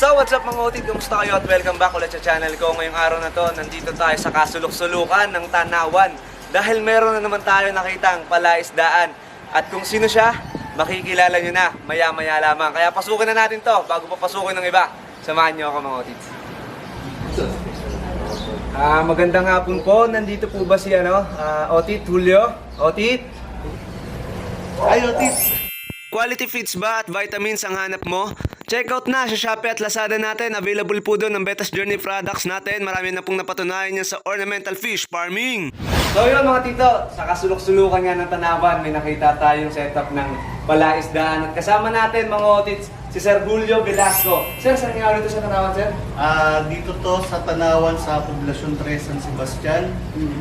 So what's up mga otid, kumusta kayo at welcome back ulit sa channel ko. Ngayong araw na to, nandito tayo sa kasulok-sulukan ng Tanawan. Dahil meron na naman tayo nakitang palaisdaan. At kung sino siya, makikilala nyo na maya-maya lamang. Kaya pasukin na natin to bago pa pasukin ng iba. Samahan nyo ako mga otids. Ah, magandang hapon po. Nandito po ba si ano, ah, Otit Julio? Otit? Ay, Otis! Quality fits ba at vitamins ang hanap mo? Check out na sa Shopee at Lazada natin. Available po doon ang Betas Journey products natin. Marami na pong napatunayan yan sa ornamental fish farming. So yun mga tito, sa kasulok-sulukan nga ng Tanawan, may nakita tayong setup ng palaisdaan. At kasama natin mga otits, si Sir Julio Velasco. Sir, saan nga ulit ito sa Tanawan, sir? Ah, dito to sa Tanawan sa Poblasyon 3 San Sebastian.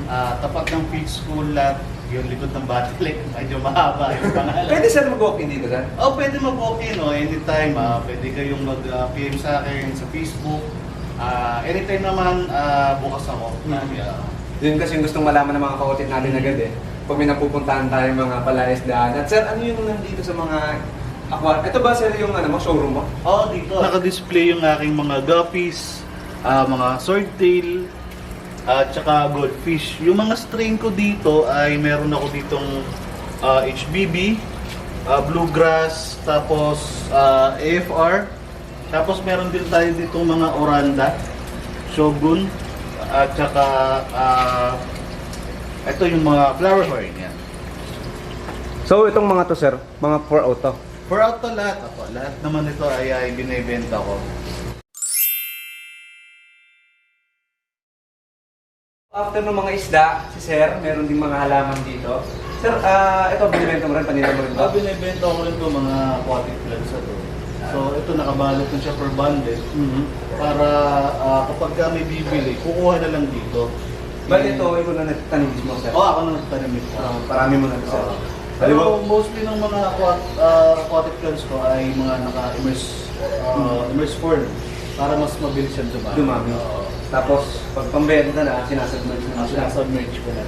Ah, tapat ng Peach School at yung likod ng Battle Medyo mahaba yung pangalan. Pwede sir mag-walk-in dito, sir? Oh, pwede mag-walk-in no? anytime. Ah, pwede kayong mag-PM sa akin sa Facebook. Ah, anytime naman ah, bukas ako. Yeah. Yun kasi yung gustong malaman ng mga kaotit natin agad eh. Pag may napupuntahan tayo mga palaisdaan. At sir, ano yung nandito sa mga aquarium? Ito ba sir yung ano mo, showroom mo? Oh, dito. Naka-display yung aking mga guppies, ah, mga swordtail, at saka goldfish. Yung mga strain ko dito ay meron ako ditong ah, HBB, ah, bluegrass, tapos ah, AFR. Tapos meron din tayo ditong mga oranda, shogun, at saka ah, ito yung mga flower horn yan. So itong mga to sir, mga 4 auto. For out to lahat ako. Lahat naman ito ay, ay binibenta ko. After ng mga isda, si sir, meron din mga halaman dito. Sir, ah ito binibenta mo rin, panila mo rin Ah, ba? binibenta ko rin to mga aquatic plants na to. So ito nakabalot na siya per bundle Mhm. para ah, kapag ka may bibili, kukuha na lang dito. Bali ito, ikaw na nagtanim mo sir. Oo, ako na nagtanim ito. Ah, parami mo na sir. Oo. Halimbawa, Pero mostly ng mga aqua- ah, aquatic plants ko ay mga naka-immerse uh, immerse form para mas mabilis siya dumami. Dumami. Oo. Tapos pag pambenta na, sinasubmerge na siya. Sinasubmerge ko na.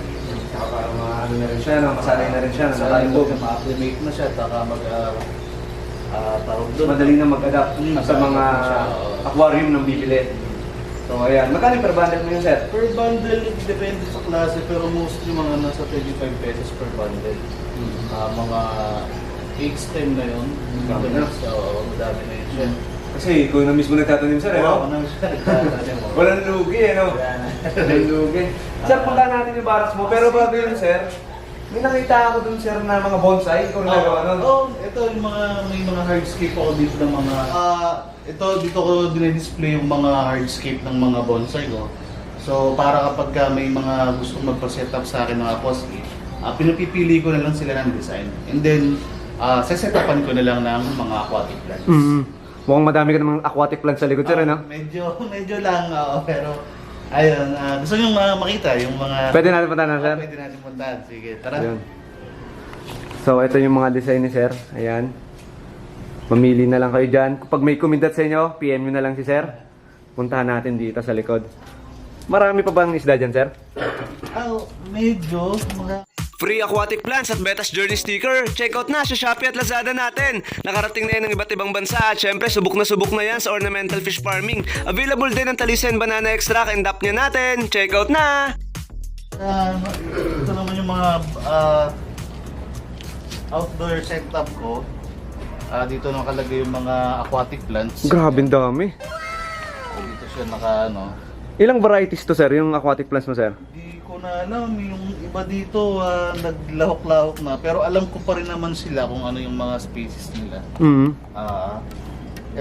Saka para mga ano na rin siya, no? masanay na rin siya, na Sa nakalubog. na ma-acclimate na siya, taka mag ah, ah, tawag doon. Madali na mag-adapt Mm, sa mga mag-adapt siya, oo. aquarium ng bibili. So ayan, magkano yung per bundle mo yun sir? Per bundle, depende sa klase, pero mostly mga nasa 25 pesos per bundle. Ah, mga 8 stem na yun. Dami na. So, madami na yun siya. Kasi ikaw na mismo nagtatanim sir, eh, no? ano. Walang lugi, eh, no? Wala na. Walang lugi. Sir, punta natin yung baras mo. Pero bago yun, sir, may nakita ako dun, sir, na mga bonsai. Ikaw rin nagawa nun. Oo, ito yung mga, may mga hardscape ako dito ng mga, ah, ito dito ko dinidisplay yung mga hardscape ng mga bonsai ko. So, para kapag ka may mga gusto magpa-set up sa akin ng aquascape, ah, pinapipili ko na lang sila ng design. And then, ah, sesetapan ko na lang ng mga aquatic plants. Mm. Mukhang madami ka namang aquatic plants sa likod, sir, no? Ah, medyo, medyo lang, oo, pero, ayun, ah, gusto nyo ah, makita yung mga... Pwede natin punta na, Ah, sir? Pwede natin puntahan. Sige, tara. Ayun. So, ito yung mga design ni sir. Ayan. Mamili na lang kayo dyan. Kapag may kumindat sa inyo, PM nyo na lang si sir. Puntahan natin dito sa likod. Marami pa bang isda dyan, sir? Ah, medyo, mga... Free aquatic plants at Betas Journey sticker. Check out na sa Shopee at Lazada natin. Nakarating na yan ng iba't ibang bansa at syempre subok na subok na yan sa ornamental fish farming. Available din ang Talisen Banana Extract and DAP nyo natin. Check out na! Ah, ito naman yung mga ah, outdoor setup ko. Ah, dito nakalagay yung mga aquatic plants. Grabe dami. Dito siya naka ano. Ilang varieties to sir, yung aquatic plants mo sir? Ko na alam yung iba dito ah, naglahok-lahok na pero alam ko pa rin naman sila kung ano yung mga species nila. Mm. Ah,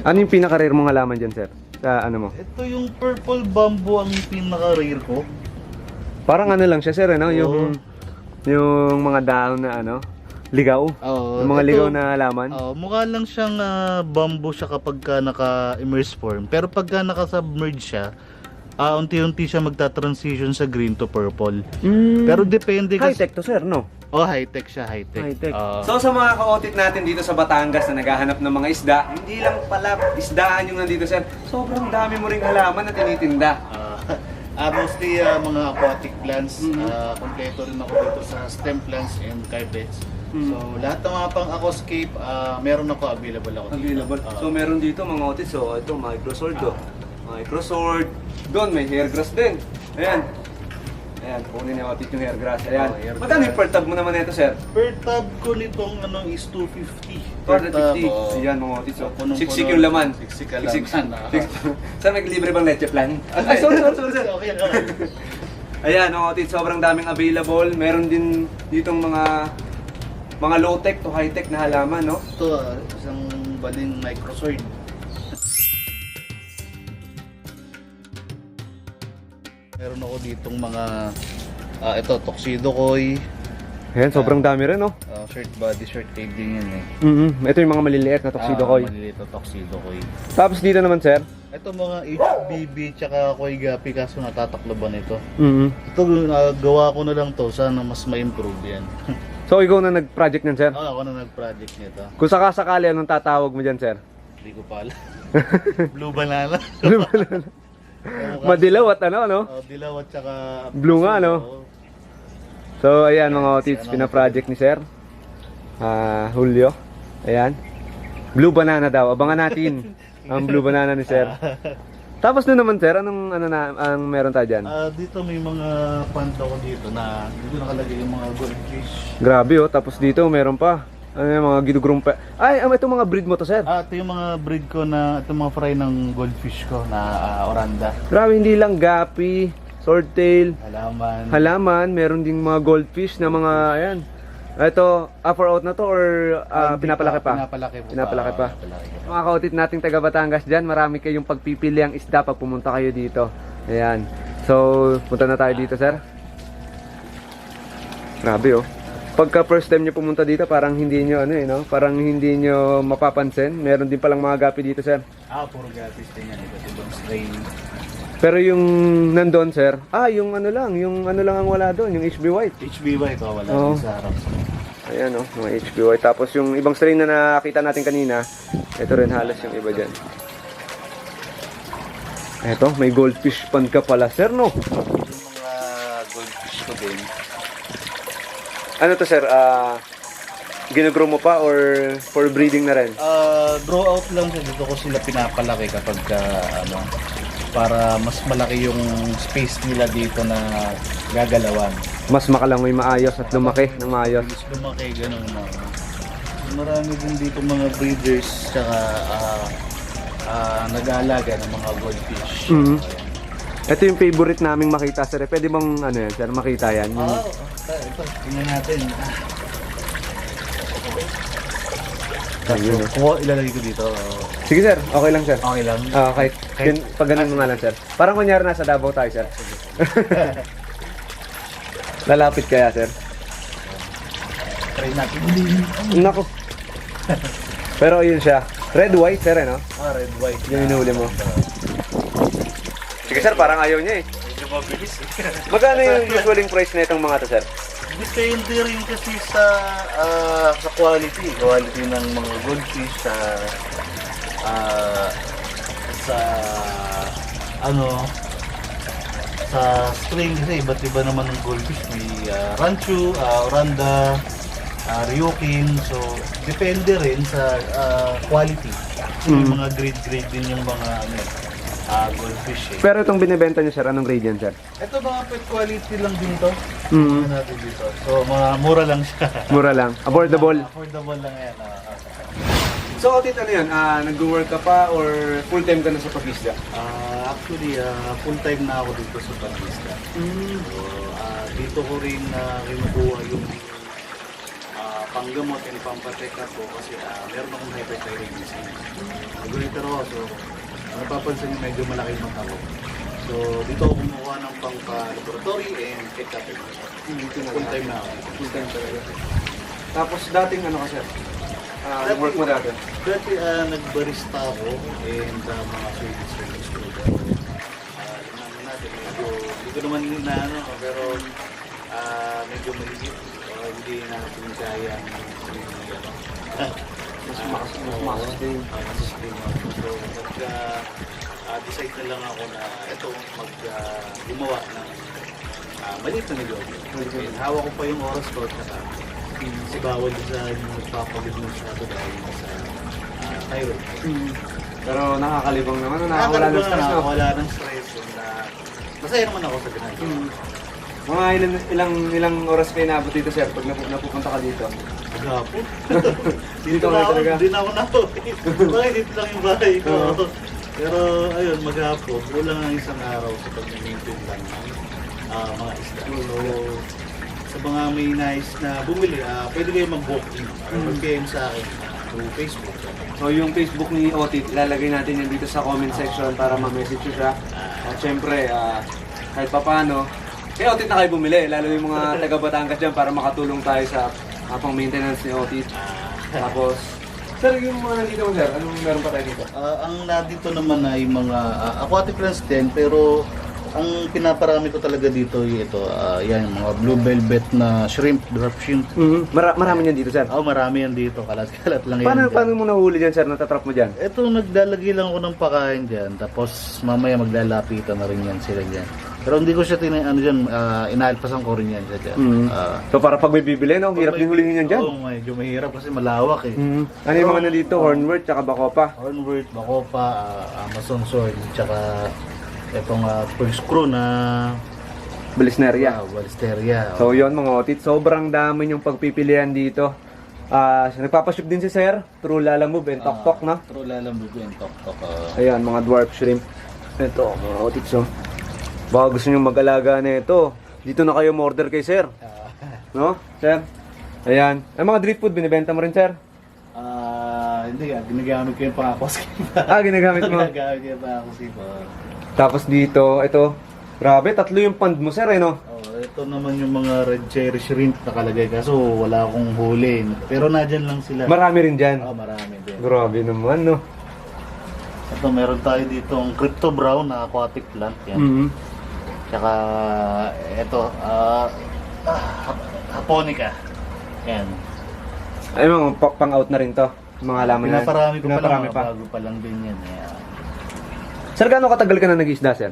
Ano yung pinaka-rare mong halaman dyan sir? Sa ano mo? ito yung purple bamboo ang pinaka-rare ko. Parang ano lang siya sir, ano? Yung, yung mga dahon na ano? Ligaw? Oo, yung mga ito- ligaw na halaman? Oh, mukha lang siyang ah, bamboo siya kapag ka naka-immerse form. Pero pagka naka-submerge siya, ah, unti-unti siya magta-transition sa green to purple. Mm. Pero depende kasi... High-tech to sir, no? Oh, high-tech siya, high-tech. High-tech. Ah, so sa mga ka-audit natin dito sa Batangas na naghahanap ng mga isda, hindi lang pala isdaan yung nandito sir. Sobrang dami mo ring halaman na tinitinda. ah, ah, mostly ah, mga aquatic plants. Mhm. Ah, kompleto rin ako dito sa stem plants and carpets. Mm. So, lahat ng mga pang aquascape, ah, meron ako available ako. dito. Available. Ah. So meron dito mga otis. So ito microsword oh. Microsword. Doon may hair grass din. Ayan. Ayan, kunin ni otis yung hair grass. Ayan. Oh, hair Magkano yung per tab mo naman ito, sir? Per tab ko nitong ano is 250. Per tab, 450. oh. Ayan mga. Oh. Punong-puno. Siksik yung laman. Siksik ang laman, ah. Sir, may libre bang leche plan? Ay, sorry, sorry, sorry, sir. Okay, okay. Ayan, mga otis, sobrang daming available. Meron din ditong mga mga low-tech to high-tech na halaman, no? Ito, ah, isang baling microsword. Meron ako ditong mga ah, ito, tuxedo koi, Ayan, sobrang dami rin, no? ah, shirt body, shirt tape din yan eh. Mm Ito yung mga maliliit na tuxedo Ah, koy. maliliit na tuxedo koi. Tapos dito naman, sir. Ito mga HBB tsaka koi gapi kaso natatakloban ito. mm Ito ah, gawa ko na lang to sana mas ma-improve yan. So, ikaw na nag-project niyan, sir? Ah, ako na nag-project nito. Kung sakasakali, anong tatawag mo dyan, sir? Hindi ko pa alam. Blue banana. Madilaw at ano, no? Oh, dilaw at saka Blue nga, no? Oo. So, ayan mga otits, pina-project ni sir. Ah, Julio. Ayan. Blue banana daw. Abangan natin ang blue banana ni sir. Tapos na naman, sir, anong ano na ang meron tayo dyan? Ah, dito may mga pond ako dito na dito nakalagay yung mga goldfish. Grabe, oh. Tapos dito, meron pa. Ano yung mga ginugrong pa. Ay, um, ito mga breed mo to, sir. Ah, ito yung mga breed ko na ito mga fry ng goldfish ko na ah, oranda. Grabe, hindi lang gapi, swordtail, Halaman. halaman, meron ding mga goldfish na mga, ayan. Ito, up or out na to or ah, Hindi pinapalaki pa? Pinapalaki po Pinapalaki pa. Pinapalaki pa. Mga kautit nating taga Batangas dyan, marami kayong pagpipili ang isda pag pumunta kayo dito. Ayan. So, punta na tayo dito, sir. Grabe, oh. Pagka first time nyo pumunta dito, parang hindi nyo, ano eh, no? Parang hindi nyo mapapansin. Meron din palang mga gapi dito, sir. Ah, puro gapis din yan. Iba't ibang strain. Pero yung nandun, sir, ah, yung ano lang, yung ano lang ang wala doon, yung HB White. HBY ito wala Oo. din sa harap. Ayan, oh, mga HB White. Tapos yung ibang strain na nakita natin kanina, ito rin halos yung iba dyan. Eto, may goldfish pond ka pala, sir, no? Yung mga goldfish ko din. Ano to, sir? Ah, ginugrow mo pa or for breeding na rin? Ah, draw out lang siya dito ko sila pinapalaki kapag ah, ano para mas malaki yung space nila dito na gagalawan. Mas makalangoy maayos at lumaki ng maayos. Mas lumaki ganun na. Marami din dito mga breeders tsaka ah, ah, nag-aalaga ng mga goldfish. Mhm. Ito yung favorite naming makita, sir. Pwede bang, ano yan, sir, makita yan? Yung- Ah, ito, tingnan natin. Ayun, oh. Kuha, ilalagay ko dito. Sige, sir. Okay lang, sir. Okay lang. Ah, kahit, gan- pag ganun mo nga lang, sir. Parang kunyari nasa Davao tayo, sir. Lalapit kaya, sir. Try natin ulihin. Nako. Pero yun siya. Red, white, sir, eh, no? Ah, red, white. Yung hinuli mo. Sige, sir. Parang ayaw niya, eh. Medyo mabilis eh. Magkano yung usualing price na itong mga to, sir? Depende rin kasi sa ah, sa quality, quality ng mga goldfish sa ah, sa ano sa strain kasi iba't iba naman ng goldfish may ah, rancho, ah, oranda, ah, ryukin so depende rin sa ah, quality may Mm. mga grade grade din yung mga ano ah, goldfish eh. Pero itong binibenta niyo, sir, anong grade yan, sir? Ito mga pet quality lang din to. Mm. Ano natin dito. So, mga mura lang siya. Mura lang. Affordable. Affordable lang yan. ah. So, Otit, ano yun? Ah, nag-work ka pa or full-time ka na sa pag-isda? Ah, actually, ah, full-time na ako dito sa Pagista. So, ah, dito ko rin na kinukuha yung ah, panggamot and pampateka ko kasi ah, meron akong hyperthyroidism. Regulator ako, so napapansin niyo medyo malaki yung mata ko. So, dito ako kumukuha ng pangpa-laboratory and check-up. Full-time na ako. Full-time talaga. Tapos, dating ano ka, sir? Ah, work mo dati? Dati ah, nagbarista ako and ah, mga service service provider. Ah, yun naman natin, medyo, hindi ko naman na ano, pero ah, medyo maliit. So, hindi natin kaya ang ano. Mas makas- mas makas din. Mas din. So, pagka ah, decide na lang ako na ito, mag ah, gumawa ng ah, maliit na negosyo. And hawak ko pa yung oras ko at saka si bawal sa nagpapagod mo sa ito dahil sa uh, thyroid. Pero nakakalibang naman, nakakawala ng stress, no? Wala ng stress. And, uh, masaya naman ako sa ginagawa. Mm. Mga ilang, ilang, ilang oras kayo naabot dito, sir, pag napu- napupunta ka dito? Maghapon. Dito na ako, talaga? Hindi na ako. Bakit dito lang yung bahay ko. Oo. Pero ayun, maghapon. Wala nga isang araw sa pag-maintain lang ng ah, mga isda. So, sa mga may nais na bumili, ah, pwede kayo mag-walk-in. Or Mm. mag-PM sa akin ah, through Facebook. So yung Facebook ni Otit, lalagay natin yan dito sa comment section para ma-message nyo siya. At syempre, ah, kahit papano, kay Otit na kayo bumili, lalo yung mga taga Batangas dyan para makatulong tayo sa uh, pang-maintenance ni Otit. Tapos, sir, yung mga nandito mo sir, anong meron pa tayo dito? Ah, ang nandito naman ay mga ah, aquatic plants din, pero ang pinaparami ko talaga dito ay ito, ah, yan, mga blue velvet na shrimp, dwarf shrimp. Mm-hmm. Mara- marami yan dito sir. Oh, marami yan dito, kalat-kalat lang yan. Paano, dyan. paano mo nahuli dyan sir, natatrap mo dyan? Ito, naglalagay lang ako ng pakain dyan. Tapos mamaya maglalapitan na rin yan sila dyan. Pero hindi ko siya tin ano dyan, uh, inaalpasan ko rin yan siya dyan. Mhm. Ah, So para pag may bibili, no? Hirap din hulihin yan dyan. Oo, medyo mahirap kasi malawak eh. Mhm. Ano yung mga nandito? Hornwort, tsaka bakopa. Hornwort, Bacopa, ah, Amazon Sword, tsaka itong uh, pearl screw na Balisneria. wow, Balisteria. So yon mga otit, sobrang dami yung pagpipilian dito. Ah, nagpapaship din si Sir through Lala Move and Tok Tok, no? True lalamog yung tok tok. ah. Ayan, mga dwarf shrimp. Ito, mga otit, so. Baka gusto nyo mag-alaga na ito. Dito na kayo order kay Sir. No, Sir? Ayan. Ay, mga drip food, binibenta mo rin, Sir? Ah, hindi ah, ginagamit ko yung pangakos Ah, ginagamit mo. ginagamit ko yung pangakos Tapos dito, ito. Grabe, tatlo yung pond mo, Sir, eh, no? Oh, ito naman yung mga red cherry shrimp nakalagay kaso wala akong huli. Pero nadyan lang sila. Marami rin dyan. oh, marami din. Grabe naman, no? Ito meron tayo dito ang crypto brown na aquatic plant yan. Mhm. Tsaka ito ah ah, Japonica. Yan. Ay, mga pa- pang-out na rin to. Mga halaman na. Pinaparami ko pa lang, mga pa. bago pa lang din yan. Yan. Sir, gaano katagal ka na nag-isda, sir?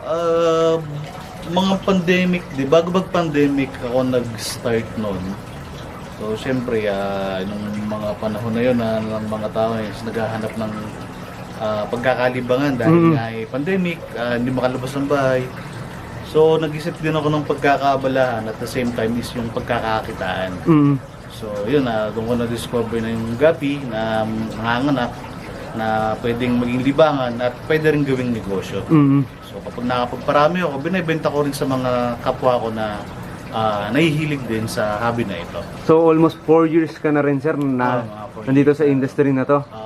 Ah, mga pandemic, di bago mag pandemic ako nag-start noon. So syempre ah nung mga panahon na yun na ng mga tao is naghahanap ng ah, pagkakalibangan dahil Mm. ay pandemic, ah, hindi makalabas ng bahay. So nag-isip din ako ng pagkakaabalahan at the same time is yung pagkakakitaan. Mm. So yun na doon ko na-discover na yung gapi na nanganganak na pwedeng maging libangan at pwede rin gawing negosyo. Mm. So kapag nakapagparami ako, binibenta ko rin sa mga kapwa ko na ah, nahihilig din sa hobby na ito. So, almost 4 years ka na rin, sir, na four nandito sa industry na to. Ah,